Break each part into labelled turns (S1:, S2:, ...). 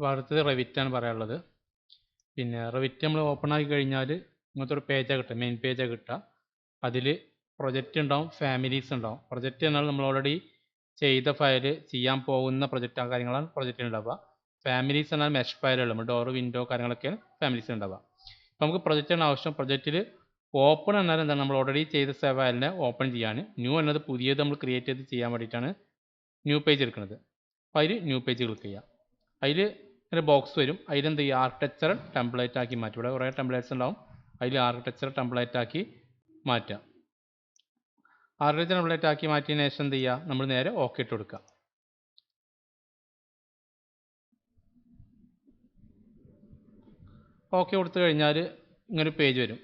S1: അപ്പോൾ അടുത്തത് റെവിറ്റാണ് പറയാനുള്ളത്. പിന്നെ റെവിറ്റ് നമ്മൾ ഓപ്പൺ ആക്കി കഴിഞ്ഞാൽ ഇങ്ങനത്തെ ഒരു പേജാണ് കിട്ടുക മെയിൻ പേജാണ് കിട്ടുക. അതിൽ പ്രൊജക്റ്റ് ഉണ്ടാവും ഫാമിലീസ് ഉണ്ടാവും. പ്രൊജക്റ്റ് എന്നാൽ നമ്മൾ ഓൾറെഡി ചെയ്ത ഫയൽ ചെയ്യാൻ പോകുന്ന പ്രൊജക്റ്റ് കാര്യങ്ങളാണ് പ്രൊജക്റ്റ് ഉണ്ടാവുക. ഫാമിലീസ് എന്നാൽ മെഷ് ഫയലുകൾ ഡോർ വിൻഡോ കാര്യങ്ങളൊക്കെയാണ് ഫാമിലീസ് ഉണ്ടാവുക. നമുക്ക് പ്രൊജക്റ്റാണ് ആവശ്യം പ്രൊജക്റ്റിൽ ഓപ്പൺ എന്നാൽ എന്താണ്? നമ്മൾ ഓൾറെഡി ചെയ്ത ഫയലിനെ ഓപ്പൺ ചെയ്യാൻ ന്യൂ എന്നത് പുതിയത് നമ്മൾ ക്രിയേറ്റ് ചെയ്ത് ചെയ്യാൻ വേണ്ടിയിട്ടാണ് ന്യൂ പേജ് എടുക്കുന്നത്. അപ്പോൾ അതിൽ ന്യൂ പേജ് ക്ലിക്ക് ചെയ്യുക. അതിൽ ഒരു ബോക്സ് വരും. അതിലെന്ത് ചെയ്യുക ആർക്കിടെക്ചർ ടെംപ്ലേറ്റ് ആക്കി മാറ്റും. ഇവിടെ കുറേ ടെംപ്ലേറ്റ്സ് ഉണ്ടാവും. അതിൽ ആർക്കിടെക്ചർ ടെംപ്ലേറ്റ് ആക്കി മാറ്റാം ആർക്കിടെക്ചർ ടെംപ്ലേറ്റ് ആക്കി മാറ്റിയതിന് ശേഷം എന്ത് ചെയ്യുക? നമ്മൾ നേരെ ഓക്കെ ഇട്ട് കൊടുക്കുക. ഓക്കെ കൊടുത്തു കഴിഞ്ഞാൽ ഇങ്ങനൊരു പേജ് വരും.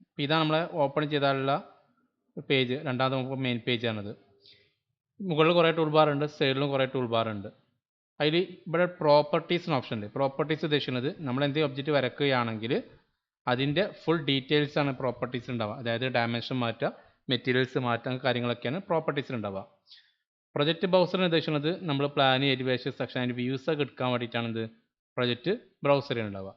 S1: അപ്പോൾ ഇതാണ് നമ്മളെ ഓപ്പൺ ചെയ്താലുള്ള പേജ് രണ്ടാമത്തെ നമുക്ക് മെയിൻ പേജ് ആണത്. മുകളിൽ കുറേ ടൂൾ ബാർ ഉണ്ട് സൈഡിലും കുറേ ടൂൾ ബാർ ഉണ്ട്. അതിൽ ഇവിടെ പ്രോപ്പർട്ടീസ് എന്ന ഓപ്ഷൻ ഉണ്ട്. പ്രോപ്പർട്ടീസ് ഉദ്ദേശിക്കുന്നത് നമ്മൾ എന്തെങ്കിലും ഒബ്ജക്റ്റ് വരക്കുകയാണെങ്കിൽ അതിന്റെ ഫുൾ ഡീറ്റെയിൽസ് ആണ് പ്രോപ്പർട്ടീസ് ഉണ്ടാവുക. അതായത് ഡയമെൻഷൻ മാറ്റുക മെറ്റീരിയൽസ് മാറ്റുക കാര്യങ്ങളൊക്കെയാണ് പ്രോപ്പർട്ടീസിൽ ഉണ്ടാവുക. പ്രൊജക്റ്റ് ബ്രൗസറിന് ഉദ്ദേശിക്കുന്നത് നമ്മൾ പ്ലാൻ എലിവേഷൻ സെക്ഷൻ അതിന്റെ വ്യൂസ് ഒക്കെ എടുക്കാൻ വേണ്ടിയിട്ടാണ് ഇത് പ്രൊജക്റ്റ് ബ്രൗസറിൽ ഉണ്ടാവുക.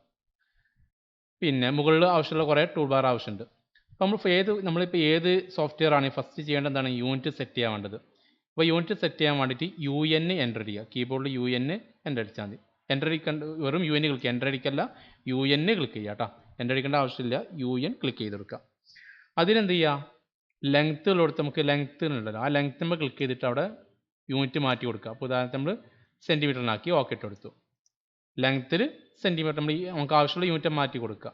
S1: പിന്നെ മുകളിൽ ആവശ്യമുള്ള കുറേ ടൂൾ ബാർ ആവശ്യമുണ്ട്. അപ്പോൾ നമ്മൾ ഏത് നമ്മളിപ്പോൾ ഏത് സോഫ്റ്റ്വെയർ ആണ് ഫസ്റ്റ് ചെയ്യേണ്ടത്? എന്താണ്? യൂണിറ്റ് സെറ്റ് ചെയ്യാൻ വേണ്ടത്. അപ്പോൾ യൂണിറ്റ് സെറ്റ് ചെയ്യാൻ വേണ്ടിയിട്ട് യു എൻ എന്റർ ചെയ്യുക. കീബോർഡിൽ യു എൻ എന്റർ അടിച്ചാൽ മതി. എന്റർ അടിക്കേണ്ട വെറും യു എൻ ക്ലിക്ക് എന്റർ അടിക്കല്ല യു എൻ ക്ലിക്ക് ചെയ്യുക കേട്ടോ എന്റർ അടിക്കേണ്ട ആവശ്യമില്ല യു എൻ ക്ലിക്ക് ചെയ്ത് കൊടുക്കുക അതിനെന്ത് ചെയ്യുക ലെങ്ത്ത് ഉള്ളിടത്ത് നമുക്ക് ലെങ്ത്ത് ഉണ്ടല്ലോ. ആ ലെങ്ത്ത് നമ്മൾ ക്ലിക്ക് ചെയ്തിട്ട് അവിടെ യൂണിറ്റ് മാറ്റി കൊടുക്കുക. അപ്പോൾ ഉദാഹരണത്തിന് നമ്മൾ സെന്റിമീറ്ററിനാക്കി ഓക്കെ ഇട്ട് കൊടുത്തു ലെങ്ത്തിൽ സെന്റിമീറ്റർ നമ്മൾ നമുക്ക് ആവശ്യമുള്ള യൂണിറ്റ് മാറ്റി കൊടുക്കുക.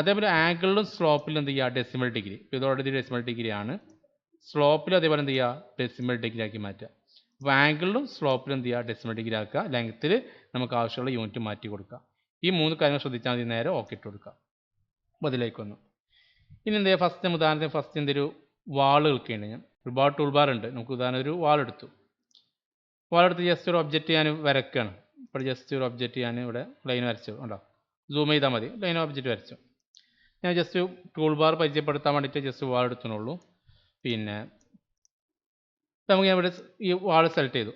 S1: അതേപോലെ ആംഗിളിലും സ്ലോപ്പിലും എന്ത് ചെയ്യുക? ഡെസിമൽ ഡിഗ്രി ഇതോടെ ഇത് ഡെസിമൽ ഡിഗ്രി ആണ്. സ്ലോപ്പിൽ അതേപോലെ എന്ത് ചെയ്യുക? ഡെസിമൽ ഡിഗ്രി ആക്കി മാറ്റുക. അപ്പോൾ ആംഗിളിലും സ്ലോപ്പിലും എന്ത് ചെയ്യുക? ഡെസിമൽ ഡിഗ്രി ആക്കുക. ലെങ്ത്തിൽ നമുക്ക് ആവശ്യമുള്ള യൂണിറ്റ് മാറ്റി കൊടുക്കുക. ഈ മൂന്ന് കാര്യങ്ങൾ ശ്രദ്ധിച്ചാൽ മതി. നേരെ ഓക്കെ ഇട്ട് കൊടുക്കുക. അപ്പോൾ വന്നു. ഇനി എന്താ ഫസ്റ്റ് ഉദാഹരണത്തിന് ഫസ്റ്റ് എന്തൊരു വാൾ കളിക്കുകയാണ് ഞാൻ. ഒരുപാട് ടൂൾ ബാർ ഉണ്ട്. നമുക്ക് ഉദാഹരണം ഒരു വാൾ എടുത്തു. വാൾ എടുത്ത് ജസ്റ്റ് ഒരു ഒബ്ജക്റ്റ് ഞാൻ വരക്കുകയാണ് ഇപ്പോൾ ജസ്റ്റ് ഒരു ഒബ്ജക്റ്റ് ഞാൻ ഇവിടെ ലൈൻ വരച്ചു. ഉണ്ടോ സൂം ചെയ്താൽ മതി. ലൈൻ ഒബ്ജക്റ്റ് വരച്ചു. ഞാൻ ജസ്റ്റ് ടൂൾ ബാർ പരിചയപ്പെടുത്താൻ വേണ്ടിയിട്ട് ജസ്റ്റ് വാൾ എടുത്തുന്നുള്ളൂ. പിന്നെ നമുക്ക് ഞാൻ ഇവിടെ ഈ വാൾ സെലക്ട് ചെയ്തു.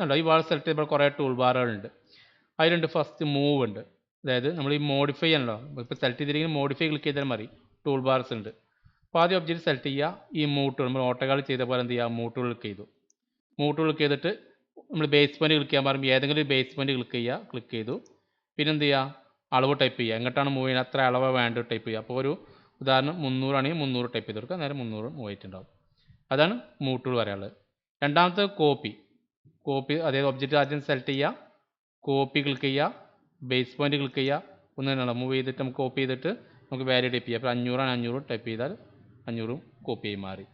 S1: കണ്ടോ? ഈ വാൾ സെലക്ട് ചെയ്യുമ്പോൾ കുറേ ടൂൾ ബാറുകളുണ്ട് അതിലുണ്ട് ഫസ്റ്റ് മൂവ് ഉണ്ട്. അതായത് നമ്മൾ ഈ മോഡിഫൈ ആണല്ലോ ഇപ്പോൾ സെലക്ട് ചെയ്തിരിക്കുന്ന മോഡിഫൈ ക്ലിക്ക് ചെയ്താൽ മതി. ടൂൾ ബാർസ് ഉണ്ട്. അപ്പോൾ ആദ്യം ഒബ്ജക്റ്റ് സെലക്ട് ചെയ്യുക. ഈ മൂവ് ടൂൾ നമ്മൾ ഓട്ടോകാൾ ചെയ്ത പോലെ എന്ത് ചെയ്യുക? മൂവ് ടൂൾ ക്ലിക്ക് ചെയ്തു. മൂവ് ടൂൾ ക്ലിക്ക് ചെയ്തിട്ട് നമ്മൾ ബേസ് പോയിന്റ് ക്ലിക്ക് ചെയ്യാൻ പറയുമ്പോൾ ഏതെങ്കിലും ഒരു ബേസ് പോയിന്റ് ക്ലിക്ക് ചെയ്യുക. ക്ലിക്ക് ചെയ്തു. പിന്നെ എന്ത് ചെയ്യുക? അളവ് ടൈപ്പ് ചെയ്യുക. എങ്ങോട്ടാണ് മൂവ് ചെയ്യുന്നത്? അത്ര അളവ് വേണ്ട ടൈപ്പ് ചെയ്യുക. അപ്പോൾ ഒരു ഉദാഹരണം മുന്നൂറാണെങ്കിൽ മുന്നൂറ് ടൈപ്പ് ചെയ്ത് കൊടുക്കുക. നേരെ മുന്നൂറ് മൂവ് ആയിട്ടുണ്ടാവും അതാണ് മൂട്ടുകൾ പറയാനുള്ളത്. രണ്ടാമത്തെ കോപ്പി കോപ്പി അതായത് ഒബ്ജക്റ്റ് ആദ്യം സെലക്ട് ചെയ്യുക. കോപ്പി ക്ലിക്ക് ചെയ്യുക. ബേസ് പോയിന്റ് ക്ലിക്ക് ചെയ്യുക. ഒന്ന് തന്നെയുള്ള മൂവ് ചെയ്തിട്ട് നമുക്ക് കോപ്പി ചെയ്തിട്ട് നമുക്ക് വാല്യൂ ടൈപ്പ് ചെയ്യാം. അപ്പോൾ അഞ്ഞൂറാണ് അഞ്ഞൂറ് ടൈപ്പ് ചെയ്താൽ അഞ്ഞൂറും കോപ്പി ആയി മാറി.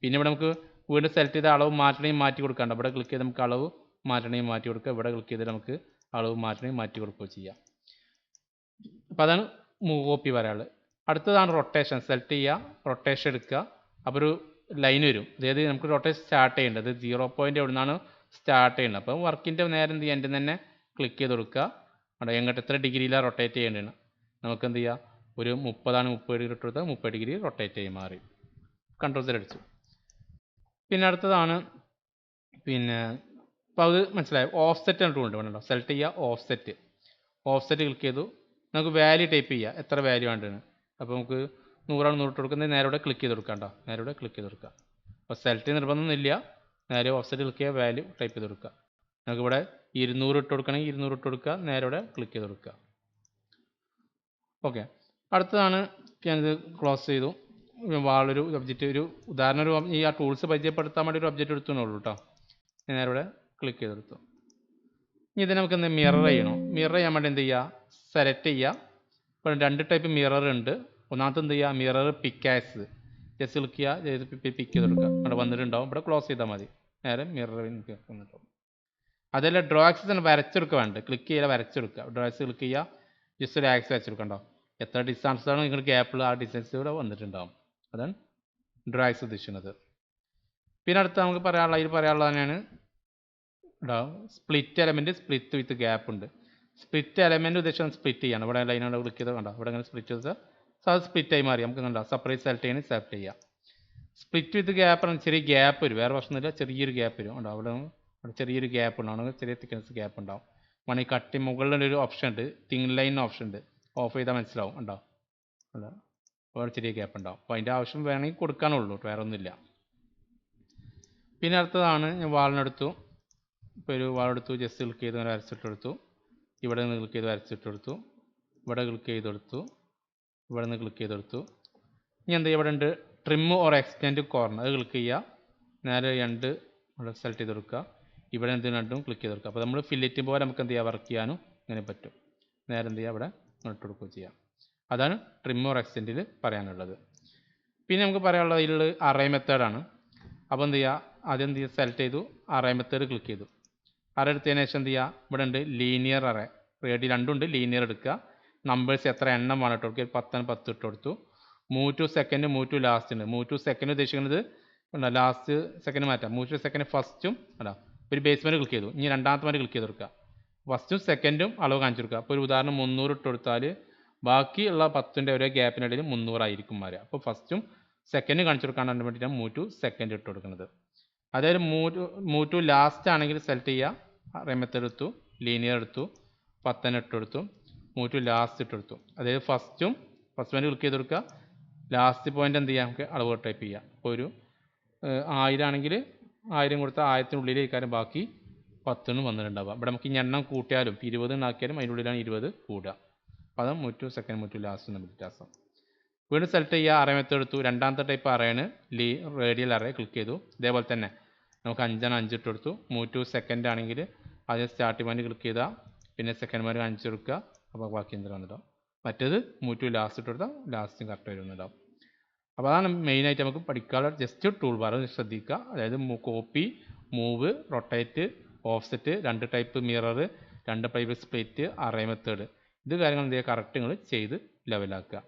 S1: പിന്നെ ഇവിടെ നമുക്ക് വീണ്ടും സെലക്ട് ചെയ്ത അളവ് മാറ്റണമെങ്കിൽ മാറ്റി കൊടുക്കാണ്ട്. ഇവിടെ ക്ലിക്ക് ചെയ്ത് നമുക്ക് അളവ് മാറ്റണമെങ്കിൽ മാറ്റി കൊടുക്കുക. ഇവിടെ ക്ലിക്ക് ചെയ്ത് നമുക്ക് അളവ് മാറ്റണമെങ്കിൽ മാറ്റി കൊടുക്കുകയോ ചെയ്യാം. അപ്പോൾ അതാണ് കോപ്പി പറയാനുള്ളത്. അടുത്തതാണ് റൊട്ടേഷൻ സെലക്ട് ചെയ്യുക റൊട്ടേഷൻ എടുക്കുക. അപ്പോൾ ഒരു ലൈൻ വരും. അതായത് നമുക്ക് റൊട്ടേഷൻ സ്റ്റാർട്ട് ചെയ്യേണ്ടത് സീറോ പോയിന്റ് എവിടെ നിന്നാണ് സ്റ്റാർട്ട് ചെയ്യേണ്ടത് അപ്പോൾ വർക്കിന്റെ നേരം എന്ത് ചെയ്യുക എന്റെ തന്നെ ക്ലിക്ക് ചെയ്ത് കൊടുക്കുക. അവിടെ എങ്ങോട്ട് എത്ര ഡിഗ്രിയിലാണ് റൊട്ടേറ്റ് ചെയ്യേണ്ടത്? നമുക്ക് എന്ത് ചെയ്യുക ഒരു മുപ്പതാണ് മുപ്പത് ഡിഗ്രി ഇട്ട് കൊടുത്താൽ മുപ്പത് ഡിഗ്രി റൊട്ടേറ്റ് ചെയ്ത് മാറി. കൺട്രോൾ സെൽ അടിച്ചു. പിന്നെ അടുത്തതാണ് പിന്നെ അപ്പോൾ അത് മനസ്സിലായി? ഓഫ് സെറ്റ് ടൂൾ ഉണ്ട് വേണമല്ലോ സെലക്ട് ചെയ്യുക offset offset off set click ചെയ്തു. നമുക്ക് വാല്യൂ ടൈപ്പ് ചെയ്യുക എത്ര വാല്യൂ വേണ്ടതെന്ന് അപ്പോൾ നമുക്ക് നൂറാണ് നൂറിട്ട് കൊടുക്കുന്നത് നേരെ ഇവിടെ ക്ലിക്ക് ചെയ്ത് കൊടുക്കാം കേട്ടോ നേരെ ഇവിടെ ക്ലിക്ക് ചെയ്ത് കൊടുക്കുക അപ്പോൾ സെലക്ട് നിർബന്ധമൊന്നുമില്ല നേരെ ഓഫ്സൈറ്റ് ക്ലിക്ക് ചെയ്യുക വാല്യൂ ടൈപ്പ് ചെയ്ത് കൊടുക്കുക. നമുക്ക് ഇവിടെ ഇരുന്നൂറ് ഇട്ട് കൊടുക്കണമെങ്കിൽ ഇരുന്നൂറ് ഇട്ട് കൊടുക്കുക നേരെ ഇവിടെ ക്ലിക്ക് ചെയ്ത് കൊടുക്കുക. ഓക്കെ അടുത്തതാണ് ഞാനിത് ക്ലോസ് ചെയ്തു. വാളൊരു ഒബ്ജക്റ്റ് ഒരു ഉദാഹരണം ഒരു ഈ ആ ടൂൾസ് പരിചയപ്പെടുത്താൻ വേണ്ടി ഒരു ഒബ്ജക്റ്റ് എടുത്തുള്ളൂ കേട്ടോ ഞാൻ ഇവിടെ ക്ലിക്ക് ചെയ്തെടുത്തു ഇനി ഇതിനെ നമുക്ക് മിറർ ചെയ്യണം. മിറർ ചെയ്യാൻ വേണ്ടി എന്ത് ചെയ്യുക? സെലക്ട് ചെയ്യുക. ഇപ്പോൾ രണ്ട് ടൈപ്പ് മിറർ ഉണ്ട്. ഒന്നാമത്തെ എന്ത് ചെയ്യുക മിറർ പിക്കാസ് ജസ്റ്റ് ക്ലിക്ക് ചെയ്യുക ചെയ്ത് പിക്ക് ചെയ്ത് കൊടുക്കുക അവിടെ വന്നിട്ടുണ്ടാവും. ഇവിടെ ക്ലോസ് ചെയ്താൽ മതി. നേരെ മിറർ വന്നിട്ടുണ്ടാവും. അതല്ല ഡ്രോ ആക്സസ് തന്നെ വരച്ചെടുക്കുക വേണ്ട? ക്ലിക്ക് ചെയ്യാൻ വരച്ചെടുക്കുക ഡ്രോ ആക്സ് ക്ലിക്ക് ചെയ്യുക ജസ്റ്റ് ഒരു ആക്സ് വരച്ചെടുക്കണ്ടോ എത്ര ഡിസ്റ്റൻസാണ് നിങ്ങൾ ഗ്യാപ്പിൽ ആ ഡിസ്റ്റൻസ് ഇവിടെ വന്നിട്ടുണ്ടാവും. അതാണ് ഡ്രോ ആക്സ് ഉദ്ദേശിക്കുന്നത്. പിന്നെ അടുത്ത് നമുക്ക് പറയാനുള്ള ഇതിൽ പറയാനുള്ളത് തന്നെയാണ് split element split with gap ഉണ്ട്. സ്പ്ലിറ്റ് എലമെന്റ് ഉദ്ദേശം സ്പ്ലിറ്റ് ചെയ്യണം. ഇവിടെ ലൈനോട് ക്ലിക്ക് ചെയ്ത് കണ്ടോ? ഇവിടെ ഇങ്ങനെ സ്പ്ലിറ്റ് ചെയ്താൽ സോ അത് സ്പ്ലിറ്റ് ആയി മാറി. നമുക്ക് കണ്ടോ? സെപ്പറേറ്റ് സെലക്ട് ചെയ്യണം സെലക്ട് ചെയ്യാം. സ്പ്ലിറ്റ് വിത്ത് ഗ്യാപ്പ് ചെറിയ ഗ്യാപ്പ് വരും. വേറെ പ്രശ്നമില്ല ചെറിയൊരു ഗ്യാപ്പ് വരും. ഉണ്ടോ അവിടെ അവിടെ ചെറിയൊരു ഗ്യാപ്പ് ഉണ്ടാവും. ചെറിയ തിക്നെസ് ഗ്യാപ്പ് ഉണ്ടാവും. വേണമെങ്കിൽ കട്ടി ഒരു ഓപ്ഷൻ ഉണ്ട്. തിങ് ലൈൻ ഓപ്ഷൻ ഉണ്ട്. ഓഫ് ചെയ്താൽ മനസ്സിലാവും. ഉണ്ടോ അല്ല. വേറെ ചെറിയ ഗ്യാപ്പ് ഉണ്ടാവും. അപ്പോൾ അതിന്റെ ആവശ്യം വേണമെങ്കിൽ കൊടുക്കാനുള്ളൂ. വേറെ ഒന്നുമില്ല. പിന്നെ അടുത്തതാണ് ഞാൻ വാളിനെടുത്തു. ഇപ്പോൾ ഒരു വാളെടുത്തു ജസ്റ്റ് ക്ലിക്ക് ചെയ്ത് ഇങ്ങനെ വരച്ചിട്ടെടുത്തു ഇവിടെ നിന്ന് ക്ലിക്ക് ചെയ്ത് വരച്ചിട്ടെടുത്തു ഇവിടെ ക്ലിക്ക് ചെയ്തെടുത്തു ഇവിടെ നിന്ന് ക്ലിക്ക് ചെയ്തെടുത്തു. ഇനി എന്താ ഇവിടെ ഉണ്ട് ട്രിം ഓർ എക്സ്റ്റെൻഡ് കോർണർ അത് ക്ലിക്ക് ചെയ്യുക. നേരെ രണ്ട് ഇവിടെ സെലക്ട് ചെയ്ത് കൊടുക്കുക ഇവിടെ എന്ത് രണ്ടും ക്ലിക്ക് ചെയ്ത് കൊടുക്കുക അപ്പോൾ നമ്മൾ ഫില്ലറ്റ് പോലെ നമുക്ക് എന്ത് ചെയ്യാം? വർക്ക് ചെയ്യാനും ഇങ്ങനെ പറ്റും. നേരെ എന്ത് ചെയ്യുക ഇവിടെ ഇട്ട് കൊടുക്കുകയും ചെയ്യാം. അതാണ് ട്രിം ഓർ എക്സ്റ്റെൻഡിൽ പറയാനുള്ളത്. പിന്നെ നമുക്ക് പറയാനുള്ളത് ഇതിൽ അറേ മെത്തേഡാണ് അപ്പോൾ എന്ത് ചെയ്യുക ആദ്യം എന്ത് ചെയ്യുക സെലക്ട് ചെയ്തു. അറേ മെത്തേഡ് ക്ലിക്ക് ചെയ്തു. അറേ എടുത്തതിന് ശേഷം എന്ത് ചെയ്യുക ഇവിടെ ഉണ്ട് ലീനിയർ അറേ റേഡി രണ്ടുണ്ട് ലീനിയർ എടുക്കുക. നമ്പേഴ്സ് എത്ര എണ്ണം വേണം ഇട്ട് കൊടുക്കുക ഒരു പത്തിന് പത്ത് ഇട്ട് കൊടുത്തു. Move to second move to last ഉണ്ട് മൂ ടു സെക്കൻഡ് ഉദ്ദേശിക്കുന്നത് ലാസ്റ്റ് സെക്കൻഡ് മാറ്റാം മൂ ടു സെക്കൻഡ് ഫസ്റ്റും അല്ല ഒരു ബേസ്മെന്റ് ക്ലിക്ക് ചെയ്തു. ഇനി രണ്ടാമത്തെ മാറ്റി ക്ലിക്ക് ചെയ്ത് കൊടുക്കുക ഫസ്റ്റും സെക്കൻഡും അളവ് കാണിച്ചു കൊടുക്കുക. അപ്പോൾ ഒരു ഉദാഹരണം മുന്നൂറ് ഇട്ട് കൊടുത്താൽ ബാക്കിയുള്ള പത്തിന്റെ ഒരേ ഗ്യാപ്പിനിടയിൽ മുന്നൂറായിരിക്കും വരിക. അപ്പോൾ ഫസ്റ്റും സെക്കൻഡ് കാണിച്ചു കൊടുക്കാൻ വേണ്ടിയിട്ടാണ് മൂ ടു സെക്കൻഡ് ഇട്ട് കൊടുക്കുന്നത്. അതായത് മൂ ടു മൂ ടു ലാസ്റ്റ് ആണെങ്കിൽ സെലക്ട് ചെയ്യുക. റെമത്ത് എടുത്തു ലീനിയർ എടുത്തു പത്തന ഇട്ട് കൊടുത്തു. മൂവ് ലാസ്റ്റ് ഇട്ടെടുത്തു. അതായത് ഫസ്റ്റും ഫസ്റ്റ് പോയിന്റ് ക്ലിക്ക് ചെയ്ത് കൊടുക്കുക ലാസ്റ്റ് പോയിന്റ് എന്ത് ചെയ്യാം? നമുക്ക് അളവ് ടൈപ്പ് ചെയ്യാം. അപ്പോൾ ഒരു ആയിരം ആണെങ്കിൽ ആയിരം കൊടുത്താൽ ആയിരത്തിനുള്ളിലേക്കാരും ബാക്കി പത്തിനും വന്നിട്ടുണ്ടാവുക. ഇവിടെ നമുക്ക് ഇനി എണ്ണം കൂട്ടിയാലും ഇരുപത് ആക്കിയാലും അതിന്റെ ഉള്ളിലാണ് ഇരുപത് കൂടുക. അപ്പോൾ അത് മുറ്റു സെക്കൻഡ് മുറ്റു ലാസ്റ്റ് എന്ന വ്യത്യാസം. വീണ്ടും സെലക്ട് ചെയ്യുക. അറേ മെത്തേഡ് എടുത്തു. രണ്ടാമത്തെ ടൈപ്പ് അറേയാണ് ലീ റേഡിയൽ അറേ ക്ലിക്ക് ചെയ്തു. ഇതേപോലെ തന്നെ നമുക്ക് അഞ്ചാണ് അഞ്ചിട്ട് കൊടുത്തു മൂവ് സെക്കൻഡ് ആണെങ്കിൽ അതിന് സ്റ്റാർട്ടിംഗ് പോയിന്റ് ക്ലിക്ക് ചെയ്താൽ പിന്നെ സെക്കൻഡ് പോയിന്റ് അഞ്ച് കൊടുക്കുക അപ്പോൾ ബാക്കി എന്തെങ്കിലും വന്നിട്ടുണ്ടാവും മറ്റേത് മൂറ്റു ലാസ്റ്റ് ഇട്ട് കൊടുത്താൽ ലാസ്റ്റും കറക്റ്റ് വരുന്നുണ്ടാവും അപ്പോൾ അതാണ് മെയിനായിട്ട് നമുക്ക് പഠിക്കാനുള്ള ജസ്റ്റ് ടൂൾ ബാർ ശ്രദ്ധിക്കുക. അതായത് കോപ്പി മൂവ് റൊട്ടേറ്റ് ഓഫ്സെറ്റ് രണ്ട് ടൈപ്പ് മിറർ രണ്ട് ടൈപ്പ് സ്പ്ലിറ്റ് അറേ മെത്തേഡ് ഇത് കാര്യങ്ങൾ എന്ത് ചെയ്യുക? കറക്റ്റ് നിങ്ങൾ ചെയ്ത് ലെവലാക്കുക